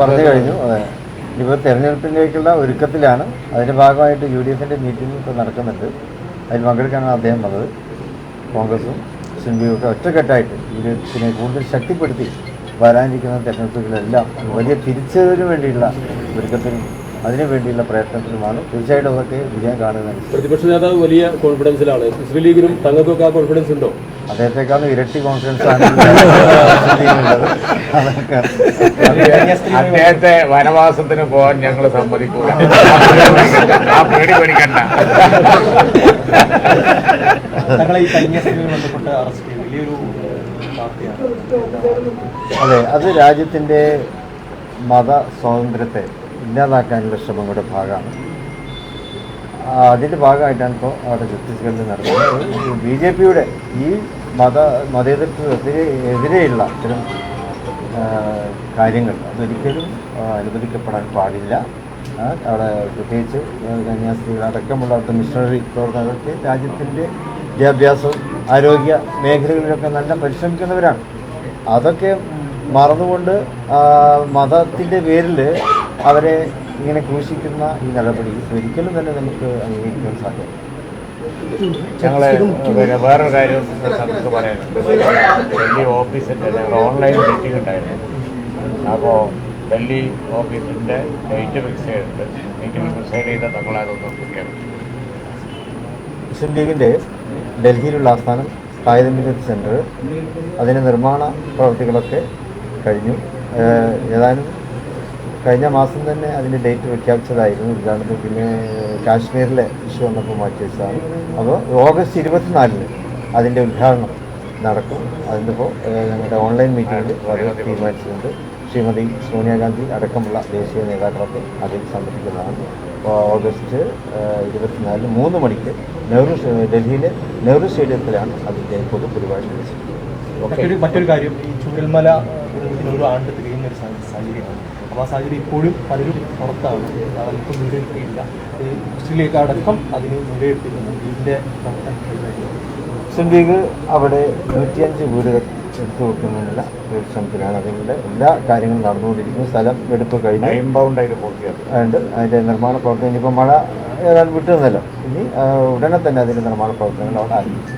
പറഞ്ഞു കഴിഞ്ഞു. അതെ. ഇപ്പോൾ തെരഞ്ഞെടുപ്പിലേക്കുള്ള ഒരുക്കത്തിലാണ്. അതിന്റെ ഭാഗമായിട്ട് യു ഡി എഫിന്റെ മീറ്റിംഗ് ഇപ്പോൾ നടക്കുന്നുണ്ട്. അതിൽ പങ്കെടുക്കാനാണ് അദ്ദേഹം വന്നത്. കോൺഗ്രസും സിൻഡിയും ഒക്കെ ഒറ്റക്കെട്ടായിട്ട് യു ഡി എഫിനെ കൂടുതൽ ശക്തിപ്പെടുത്തി വരാനിരിക്കുന്ന തെരഞ്ഞെടുപ്പുകളെല്ലാം വലിയ തിരിച്ചതിന് വേണ്ടിയുള്ള ഒരുക്കത്തിനും അതിനു വേണ്ടിയുള്ള പ്രയത്നത്തിലുമാണ് തീർച്ചയായിട്ടും അതൊക്കെ വിജയം കാണുന്നത്. പ്രതിപക്ഷ നേതാവ് വലിയ കോൺഫിഡൻസിലാണ് മുസ്ലിം ലീഗിനും തങ്ങൾക്കൊക്കെ ആ കോൺഫിഡൻസ് ഉണ്ടോ? അദ്ദേഹത്തെക്കാളും ഇരട്ടി കോൺഫിഡൻസ് ആണ്. അദ്ദേഹത്തെ വനവാസത്തിന് പോകാൻ ഞങ്ങൾ സമ്മതിക്കൂല. ആ പേടി പേടിക്കണ്ട. തങ്ങളെ ഈ കന്യാസ്ത്രീയുമായി ബന്ധപ്പെട്ട് അറസ്റ്റ് ചെയ്ത് വലിയൊരു വാർത്തയാണ്. അതെ അത് രാജ്യത്തിന്റെ മത സ്വാതന്ത്ര്യത്തെ ഇല്ലാതാക്കാനുള്ള ശ്രമങ്ങളുടെ ഭാഗമാണ്. അതിന്റെ ഭാഗമായിട്ടാണ് ഇപ്പോൾ അവിടെ ഛത്തീസ്ഗഡിൽ നടക്കുന്നത്. ബി ജെ പിയുടെ ഈ മത മതേതരത്തിനെതിരെ എതിരെയുള്ള ഇത്തരം കാര്യങ്ങൾ അതൊരിക്കലും അനുവദിക്കപ്പെടാൻ പാടില്ല. അവിടെ പ്രത്യേകിച്ച് കന്യാസ്ത്രീകൾ അടക്കമുള്ള അവിടുത്തെ മിഷണറി പ്രവർത്തകർക്ക് രാജ്യത്തിന്റെ വിദ്യാഭ്യാസം ആരോഗ്യ മേഖലകളിലൊക്കെ നല്ല പരിശ്രമിക്കുന്നവരാണ്. അതൊക്കെ മറന്നുകൊണ്ട് മതത്തിന്റെ പേരിൽ അവരെ ഇങ്ങനെ ഘോഷിക്കുന്ന ഈ നടപടി ഒരിക്കലും തന്നെ നമുക്ക് അംഗീകരിക്കാൻ സാധ്യമല്ല. ഞങ്ങളെ പിന്നെ വേറൊരു കാര്യം നമുക്ക് പറയാനുണ്ട്. ഡൽഹി ഓഫീസിന്റെ ഞങ്ങൾ ഓൺലൈൻ മീറ്റിംഗ് ഉണ്ടായിരുന്നു. അപ്പോൾ ഡൽഹി ഓഫീസിന്റെ ഡേറ്റ് ഫിക്സ് ചെയ്തിട്ട് മീറ്റിംഗ് ഫിക്സ് ചെയ്ത് നമ്മളതൊന്ന് മുസ്ലിം ലീഗിന്റെ ഡൽഹിയിലുള്ള ആസ്ഥാനം കായിക സെന്റർ അതിന്റെ നിർമ്മാണ പ്രവർത്തികളൊക്കെ കഴിഞ്ഞു. ഏതാനും കഴിഞ്ഞ മാസം തന്നെ അതിന്റെ ഡേറ്റ് പ്രഖ്യാപിച്ചതായിരുന്നു. ഉദ്ഘാടനത്തിൽ പിന്നെ കാശ്മീരിലെ ഇഷ്യൂ വന്നപ്പോൾ മാറ്റി വെച്ചതാണ് അപ്പോൾ ഓഗസ്റ്റ് ഇരുപത്തിനാലിന് അതിന്റെ ഉദ്ഘാടനം നടക്കും. അതിനിപ്പോൾ ഞങ്ങളുടെ ഓൺലൈൻ മീറ്റിംഗിൽ വളരെ തീരുമാനിച്ചിട്ടുണ്ട്. ശ്രീമതി സോണിയാഗാന്ധി അടക്കമുള്ള ദേശീയ നേതാക്കളൊക്കെ അതിൽ സംബന്ധിക്കുന്നതാണ്. ഓഗസ്റ്റ് ഇരുപത്തിനാലിന് മൂന്ന് മണിക്ക് നെഹ്റു ഡൽഹിയിലെ നെഹ്റു സ്റ്റേഡിയത്തിലാണ് അതിന്റെ പൊതുപരിപാടി വെച്ചിട്ടുള്ളത് മറ്റൊരു മറ്റൊരു കാര്യം ഈ ചൂരൽമല ഒരു ആണ്ട് തികയുന്ന ഒരു സാഹചര്യമാണ്. അപ്പോൾ ആ സാഹചര്യം ഇപ്പോഴും പലരും പുറത്താണ്. അതിപ്പോൾ വീടെടുത്തിയില്ല മുസ്ലിം ലീഗ് അടക്കം അതിന് വീടെടുത്തിട്ടുണ്ട് ഇതിന്റെ മുസ്ലിം ലീഗ് അവിടെ നൂറ്റിയഞ്ച് വീടുകൾ എടുത്തു വെക്കുന്നതിനുള്ള ഒരു ശ്രമത്തിലാണ്. അതിന്റെ എല്ലാ കാര്യങ്ങളും നടന്നുകൊണ്ടിരിക്കുന്നു സ്ഥലം എടുപ്പ് കഴിഞ്ഞ്. അതുകൊണ്ട് അതിന്റെ നിർമ്മാണ പ്രവർത്തനം ഇനിയിപ്പോൾ മഴ ഏതാണ്ട് വിട്ടുന്നല്ലോ ഇനി ഉടനെ തന്നെ അതിന്റെ നിർമ്മാണ പ്രവർത്തനങ്ങൾ അവിടെ ആരംഭിച്ചു